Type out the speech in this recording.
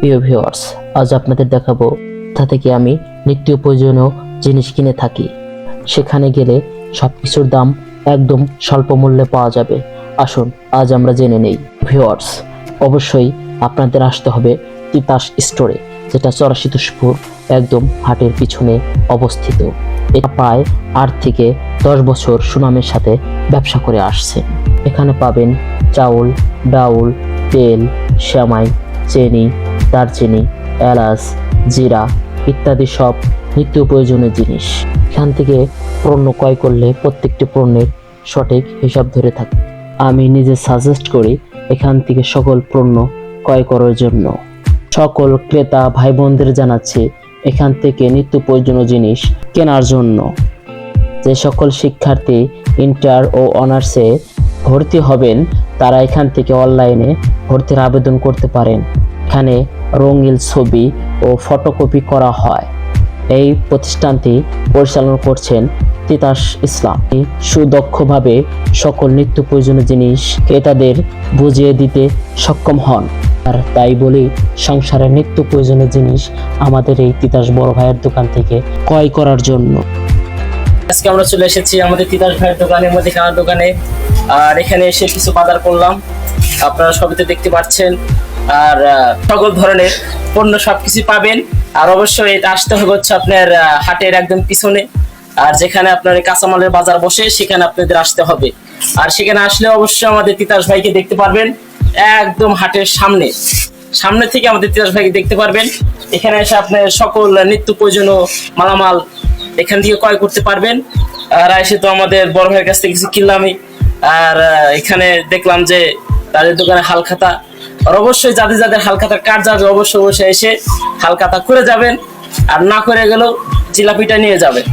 প্রিয় ভিউয়ার্স আজ আপনাদের দেখাবো কোথা থেকে আমি নিত্য প্রয়োজনীয় জিনিস কিনে থাকি। সেখানে গেলে সব কিছুর দাম একদম স্বল্প মূল্যে পাওয়া যাবে। আসুন, আজ আমরা জেনে নেই। ভিউয়ার্স অবশ্যই আপনাদের আসতে হবে তিতাস স্টোরে যেটা চরাশি তুষপুর একদম হাটের পিছনে অবস্থিত। এটা প্রায় আট থেকে দশ বছর সুনামের সাথে ব্যবসা করে আসছে। এখানে পাবেন চাউল, ডাউল, তেল শ্যামাই চিনি দারচিনি, এলাচ, জিরা ইত্যাদি সব নিত্য প্রয়োজনীয় জিনিস। এখান থেকে পণ্য ক্রয় করলে প্রত্যেকটি পণ্যের সঠিক হিসাব ধরে থাকে। আমি নিজে সাজেস্ট করি এখান থেকে সকল পণ্য ক্রয় করার জন্য। সকল ক্রেতা ভাই বোনদের জানাচ্ছি এখান থেকে নিত্য প্রয়োজনীয় জিনিস কেনার জন্য। যে সকল শিক্ষার্থী ইন্টার ও অনার্সে ভর্তি হবেন, তারা এখান থেকে অনলাইনে ভর্তির আবেদন করতে পারেন। এখানে রঙিন ছবি ও ফটোকপি করা হয়। এই প্রতিষ্ঠানটি পরিচালনা করছেন তিতাস ইসলাম। সুদক্ষভাবে সকল নিত্য প্রয়োজনীয় জিনিস ক্রেতাদের বুঝিয়ে দিতে সক্ষম হন। আর তাই বলি সংসারের নিত্য প্রয়োজনীয় জিনিস আমাদের এই তিতাস বড় ভাইয়ের দোকান থেকে ক্রয় করার জন্য। আজকে আমরা চলে এসেছি আমাদের তিতাস ভাইয়ের দোকানে মুদিখানার দোকানে। আর এখানে এসে কিছু বাজার করলাম। আপনারা সবই তো দেখতে পাচ্ছেন। আর সকল ধরনের পণ্য সবকিছু পাবেন। আর অবশ্যই এটা আসতে হবে হচ্ছে আপনার হাটের একদম পিছনে। আর যেখানে আপনার কাঁচামালের বাজার বসে, সেখানে আপনাদের আসতে হবে। আর সেখানে আসলে অবশ্যই আমাদের তিতাস ভাইকে দেখতে পারবেন একদম হাটের সামনে। সামনে থেকে আমাদের তিতাস ভাইকে দেখতে পারবেন। এখানে এসে আপনার সকল নিত্য প্রয়োজনীয় মালামাল এখান থেকে ক্রয় করতে পারবেন। আর এসে তো আমাদের বড় ভাইয়ের কাছ থেকে কিছু কিনলামই। আর এখানে দেখলাম যে তাদের দোকানে হালখাতা আর অবশ্যই যাদের যাদের হালখাতার কাজ আছে অবশ্যই অবশ্যই এসে হালখাতা করে যাবেন, আর না করে গেলেও জিলাপিটা নিয়ে যাবেন।